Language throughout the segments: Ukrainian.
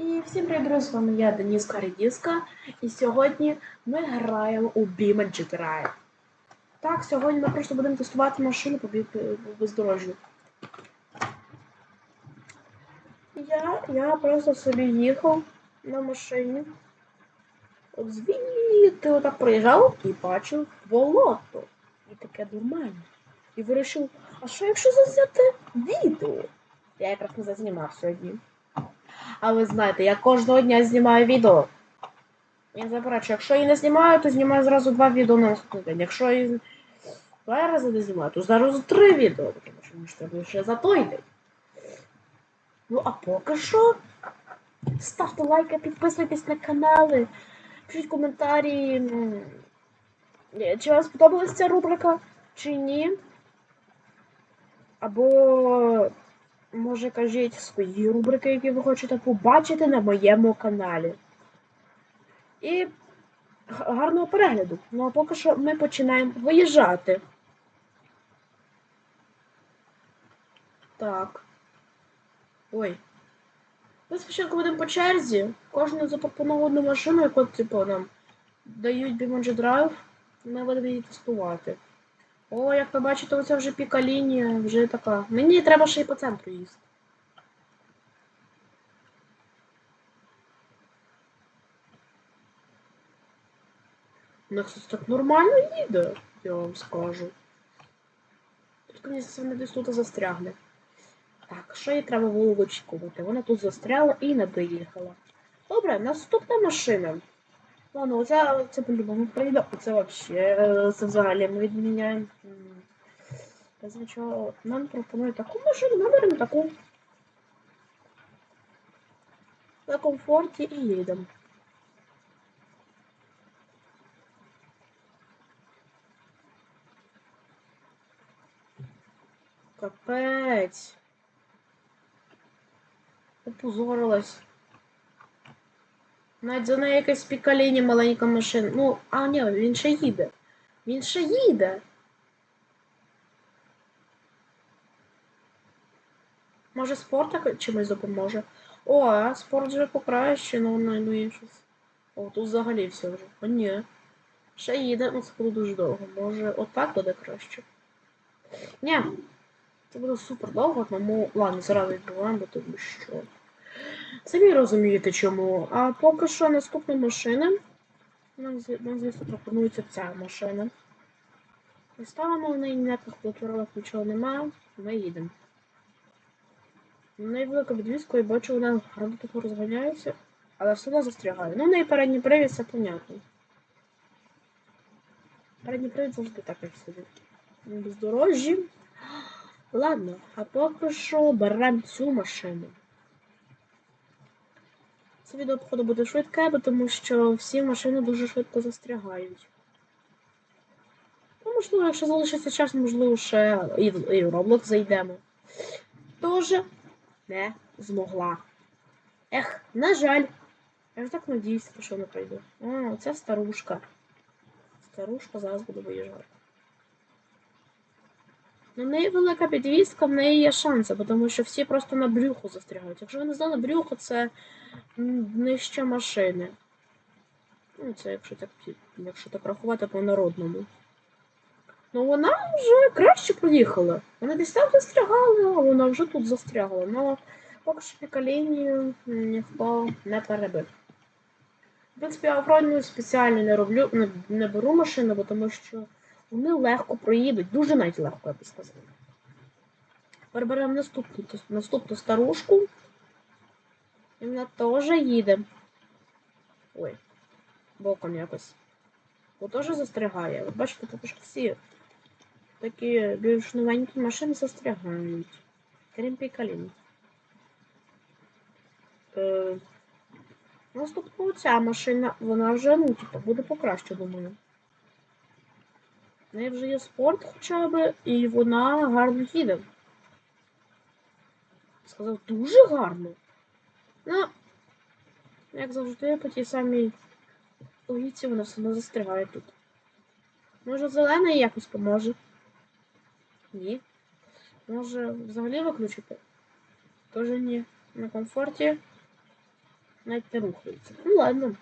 І всім привіт, друзі, з вами я Деніска Редіска, і сьогодні ми граємо у Magic Drive. Так, сьогодні ми просто будемо тестувати машину по бездорожжю. Я, я просто собі їхав на машині. От звідти отак проїжджав і бачив болото. І таке нормально. І вирішив, а що якщо зазняти відео? Я якраз не зазнімав сьогодні. А ви знаєте, я кожного дня знімаю відео. Я не заперечую, якщо я не знімаю, то знімаю зразу два відео на наступний день. Якщо я два рази не знімаю, то зразу три відео, тому що треба ще за той день. Ну а поки що. Ставте лайки, підписуйтесь на канали, пишіть коментарі. Чи вам сподобалася ця рубрика, чи ні. Або може кажіть свої рубрики, які ви хочете побачити на моєму каналі. І гарного перегляду. Ну а поки що ми починаємо виїжджати. Так. Ой. Ми спочатку будемо по черзі. Кожен запропонував одну машину, яку, типу, нам дають Bimonji Drive, ми будемо її тестувати. О, як ви бачите, оця вже піка лінія, вже така. Мені треба ще й по центру їсти. Ну, кстати, так нормально їде, я вам скажу. Тільки мені вони десь тут застрягли. Так, що їй треба було очікувати? Вона тут застряла і не доїхала. Добре, наступна машина. Ладно, оця це по-любому прийде. Оце вообще це взагалі ми відміняємо. М. Нам пропонують таку машину, ми беремо таку. На комфорті і їдемо. Капець. Опозорилась. Навіть за нею якась пікаліні маленька машина. Ну, а ні, він ще їде. Він ще їде. Може спорт чимось допоможе? О, а спорт вже покращено, ну, ну і щось. О, тут взагалі все вже. О, ні. Ще їде, ну це буде дуже довго. Може, отак буде краще. Ні. Це буде супер довго, тому ладно, зразу відбуваємо, тому що. Самі розумієте чому. А поки що наступна машина. Нам, зв- звісно, пропонується ця машина. Ставимо в неї ніяких платформах нічого немає. Ми їдемо. У неї велика відвізка і бачу, вона гарно розганяється, але все одно застрягає. Ну, в неї передній привід, це понятно. Передній привід завжди так як сидить. Бездорожжі. Ладно, а поки що беремо цю машину. Це відео, походу, буде швидке, тому що всі машини дуже швидко застрягають. Ну, можливо, якщо залишиться час, можливо, ще і в, і в Roblox зайдемо. Тоже не змогла. Ех, на жаль. Я ж так надіюся, що не прийду. О, це старушка. Старушка зараз буде виїжджати. Ну, в неї велика підвізка, в неї є шанси, тому що всі просто на брюху застрягають. Якщо ви не знали, брюхо це нижче машини. Ну, це якщо так, якщо так рахувати по-народному. Ну вона вже краще поїхала. Вона десь там застрягала, а вона вже тут застрягла. Ну, поки що пікалінію ніхто не перебив. В принципі, я офроудну спеціально не роблю, не, не беру машину, тому що вони легко проїдуть, дуже навіть легко, я би сказала. Тепер беремо наступну, наступну старушку. І вона теж їде. Ой, боком якось. Бо теж застрягає. Ви бачите, ж всі такі більш новенькі машини застрягають. Крім пікалін. Е, наступна ця машина, вона вже, ну, типу, буде покраще, думаю. В неї вже є спорт хоча б, і вона гарно їде. Сказав, дуже гарно. Ну, як завжди, по тій самій логіці вона все одно застрягає тут. Може, зелений якось поможе? Ні. Може, взагалі виключити? Тоже ні. На комфорті. Навіть не рухається. Ну ладно.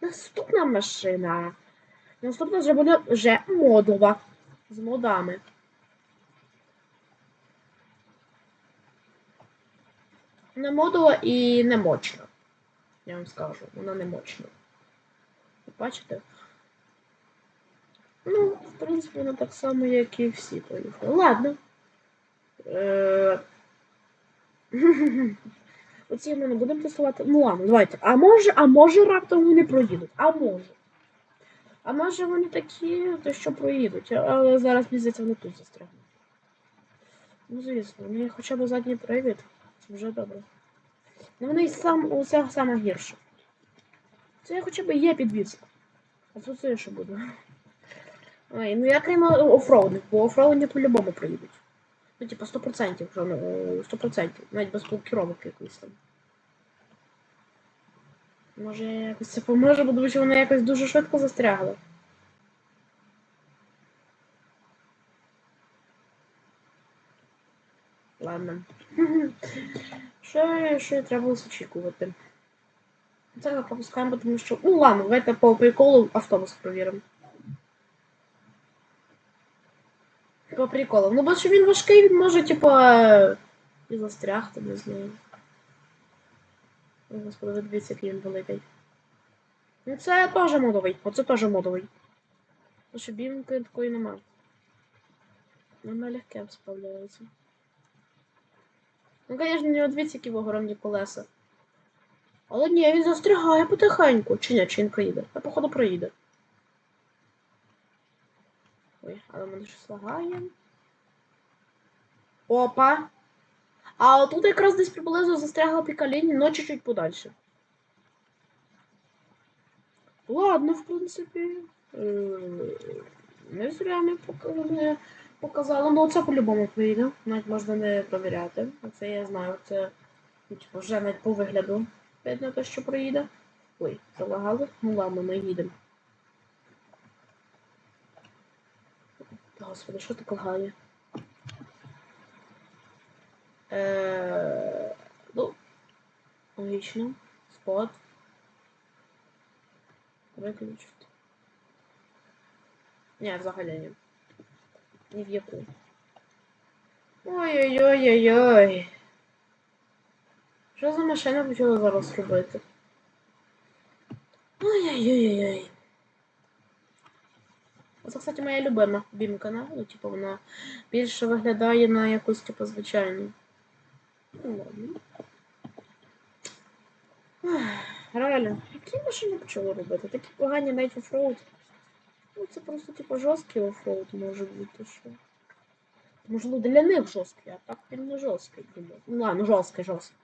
Наступна машина. Наступна вже буде вже модова. З модами. Не модова і не мощна. Я вам скажу, вона не мощна. Ви Бачите? Ну, в принципі, вона так само, як і всі поїхали. Ладно. Е... Оці ми не будемо тестувати. Ну ладно, давайте. А може, а може раптом вони проїдуть? А може. А може вони такі, то що проїдуть, але зараз мені здається, вони тут застрягнуть. Ну, звісно, вони хоча б задній привід. Це вже добре. Ну вони сам усе саме гірше. Це хоча б є підвізка. А тут це що буде? Ой, ну я крім офроудних, бо офроудні по-любому проїдуть. Ну, типа 100%, ну, 100%, навіть без блокіровок якоїсь там. Може якось це поможе, бо тому що вони якось дуже швидко застрягли. Ладно. Що, що треба очікувати? Це пропускаємо, тому що. Ну ладно, давайте по приколу автобус провіримо. По приколу. Ну, що він важкий, він може, типа. І застрягти, не знаю. О, Господи, ви дивіться, який він великий. Ну це теж модовий. Оце теж модовий. Що бімки такої нема. Вона легке справляється. Ну, звісно, нього дивіться, які огромні колеса. Але ні, він застрягає потихеньку. Чи ні, чи він проїде? Та походу проїде. Ой, але мене щось лагає. Опа! А отут якраз десь приблизно застрягла пікаліні, но чуть-чуть подальше. Ладно, в принципі. Е, Не зря показали. Показали. Ну це по-любому поїде. Навіть можна не провіряти. Це я знаю, це ну, типу, вже навіть по вигляду. Видно те, що проїде. Ой, залагали. Ну ладно, ми їдемо. Господи, що так лагає? Е, ну, логічно. Спот. Виключити. Ні, взагалі ні. Ні в яку. Ой-ой-ой-ой-ой. Що за машина почала зараз робити? Ой-ой-ой-ой. Це, кстати, моя любима бімка, ну, типу, вона більше виглядає на якусь, типу, звичайну. Ладно. Реально, які машини почали робити? Такі погані навіть офроуд. Ну, це просто, типу, жорсткий офроуд може бути, що. Можливо, для них жорсткий, а так він не жорсткий. Ну ладно, жорсткий, жорсткий.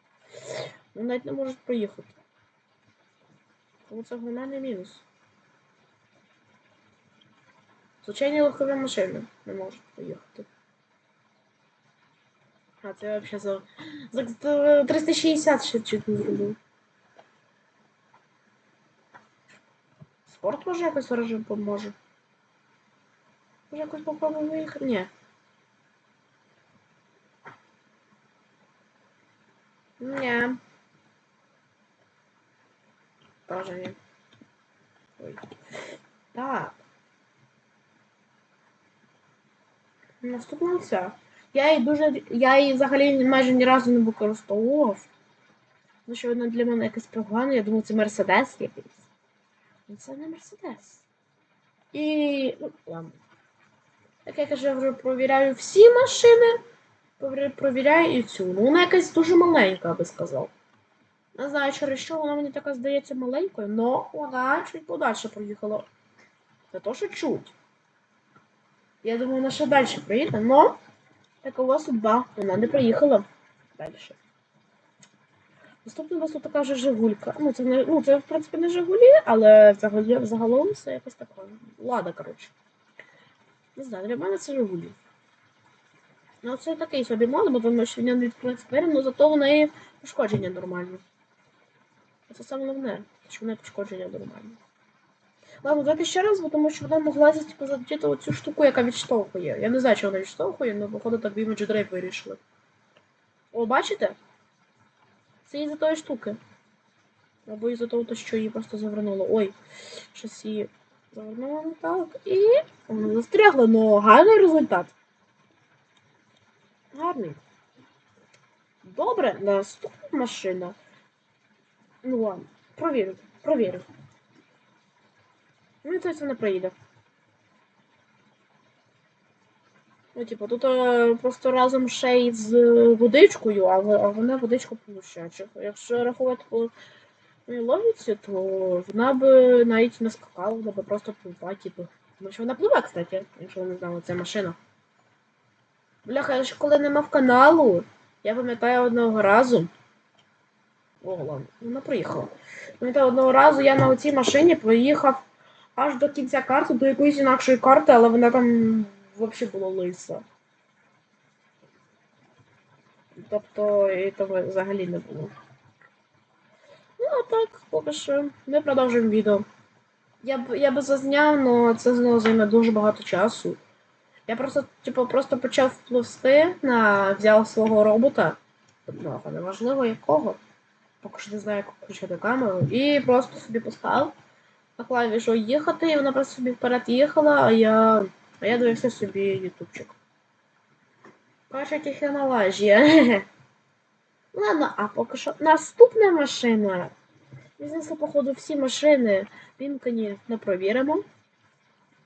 Ну, навіть не можуть проїхати. Тому це головний мінус. Звичайні легкові машини не можуть поїхати. А, це взагалі за, за 360 ще чуть не зробив. Спорт може якось режим поможе. Може якось попробуємо виїхати? Ні. Ні. Тоже ні. Ой. Так. Наступна ця. Я її дуже. Я її взагалі майже ні разу не використовував. Тому що вона для мене якась погана. Я думаю, це Мерседес якийсь. Ну це не Мерседес. І. Ну, ладно. Так як я вже провіряю всі машини. Провіряю і цю. Ну вона якась дуже маленька, я би сказав. Не знаю, через що вона мені така здається маленькою, але вона чуть подальше проїхала. Це то, що чуть. Я думаю, вона ще далі проїде, но такова судьба. Вона не проїхала далі. Наступна у нас тут така вже Жигулька. Ну, це не, ну, це, в принципі, не Жигулі, але взагалі, загалом це якось така. Лада, коротше. Не знаю, для мене це Жигулі. Ну, це такий собі мало, бо думаю, що в ньому відкриється двері, але зато в неї пошкодження нормальні. Це саме головне, що в неї пошкодження нормальні. Ладно, давайте ще раз, тому що вона могла типу, задіти оцю штуку, яка відштовхує. Я не знаю, чи вона відштовхує, але походу так в Image Drive вирішили. О, бачите? Це із-за тої штуки. Або із-за того, що її просто завернуло. Ой, щось її завернуло не так. І вона застрягла, ну гарний результат. Гарний. Добре, наступна машина. Ну ладно, провірю, провірю. Ну, це не приїде. Ну, типу, тут е, просто разом ще й з водичкою, а, вона водичка получача. Якщо рахувати по логіці, то вона би навіть не скакала, вона би просто пливла, типу. Тому що вона пливе, кстати, якщо ви не знали, це машина. Бляха, я ще коли не мав каналу, я пам'ятаю одного разу. О, ладно, вона приїхала. Пам'ятаю, одного разу я на цій машині проїхав аж до кінця карти, до якоїсь інакшої карти, але вона там взагалі була лиса. Тобто, і того взагалі не було. Ну, а так, поки що ми продовжуємо відео. Я б я би зазняв, але це знову займе дуже багато часу. Я просто, типу, просто почав пливсти на взяв свого робота. Неважливо якого. Поки що не знаю, як включити камеру. І просто собі поставив на клавішу їхати, і вона просто собі вперед їхала, а я. А я дивився собі ютубчик. Короче, технологія. Ладно, а поки що наступна машина. Бізнесу, походу, всі машини вімкнені не провіримо.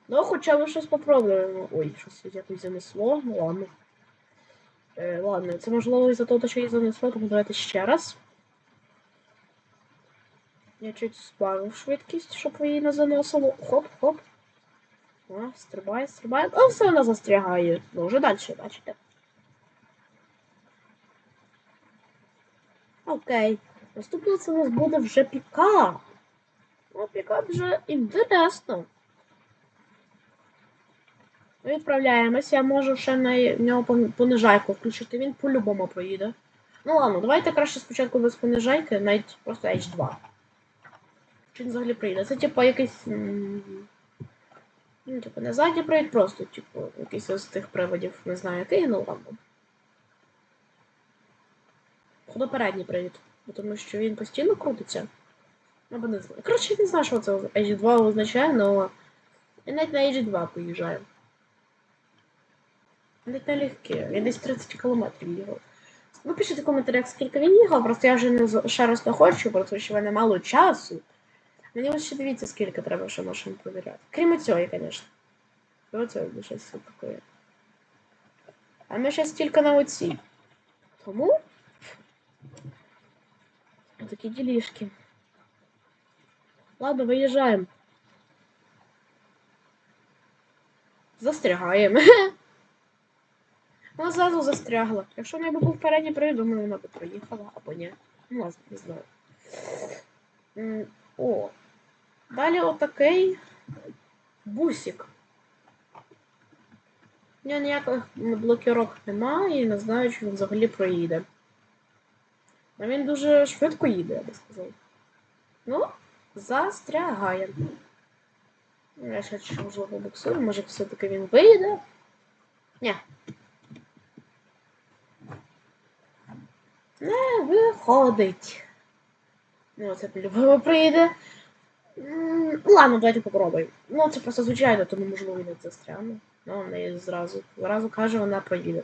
Ну, хоча б щось попробуємо. Ой, щось якось занесло. Ну ладно. Е, ладно, це можливо із-за того, що її занесло, тому давайте ще раз. Я чуть збавив швидкість, щоб її не заносило. Хоп, хоп. О, стрибає, стрибає. О, все вона застрягає. Ну, вже далі, бачите. Окей. Наступне це у нас буде вже пікап. Ну, пікап вже інтересно. Ми відправляємося, я можу ще на нього понижайку включити, він по-любому проїде. Ну ладно, давайте краще спочатку без понижайки, навіть просто H2. Чи він взагалі приїде? Це типу якийсь. Ну, типу, не задній привід, просто, типу, якийсь із тих приводів, не знаю, який, ну ладно. Походу передній привід. Тому що він постійно крутиться. Або не знаю. Коротше, я не знаю, що це H2 означає, але я навіть на H2 поїжджаю. Навіть на легке. Я десь 30 кілометрів їхав. Напишіть в коментарях, скільки він їхав, просто я вже не ще раз не хочу, просто що в мене мало часу. Мені ось ще дивіться, скільки треба ще машин провіряти. Крім цієї, звісно. Оце щось таке. А ми ще тільки на оцій. Тому. Такі ділішки. Ладно, виїжджаємо. Застрягаємо. Вона зразу застрягла. Якщо би був передній привід, думаю, вона би проїхала або ні. Ну, ладно, не знаю. О. Далі отакий бусик. У нього ніяких блокірок немає і не знаю, чи він взагалі проїде. А він дуже швидко їде, я би сказав. Ну, застрягає. Я ще можливо буксую, може все-таки він вийде. Ні. Не виходить. Ну, це по-любому прийде. Ладно, давайте попробуємо. Ну, це просто звичайно, тому можливо не застрягне. Ну, вона її зразу. Зразу каже, вона проїде.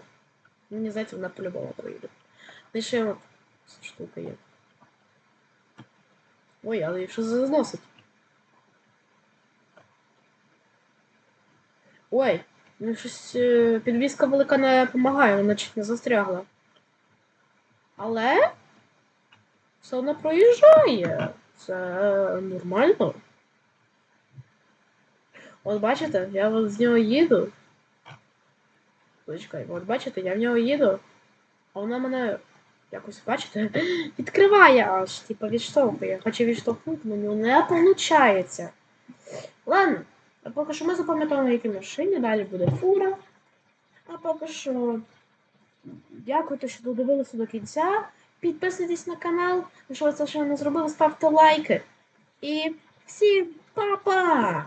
Мені здається, вона по-любому проїде. Ще от штука є. Ой, але якщо заносить. Ой, ну щось е, підвізка велика не допомагає, вона чуть не застрягла. Але все одно проїжджає. Це нормально. От бачите, я от з нього їду. Почекай, от бачите, я в нього їду, а вона мене якось, бачите, відкриває аж, типу, відштовхує. Хоче відштовхнути, але не виходить. Ладно, а поки що ми запам'ятаємо, які машині, далі буде фура. А поки що дякуйте, що додивилися до кінця. Підписуйтесь на канал, якщо ви це ще не зробили, ставте лайки. І всім па-па!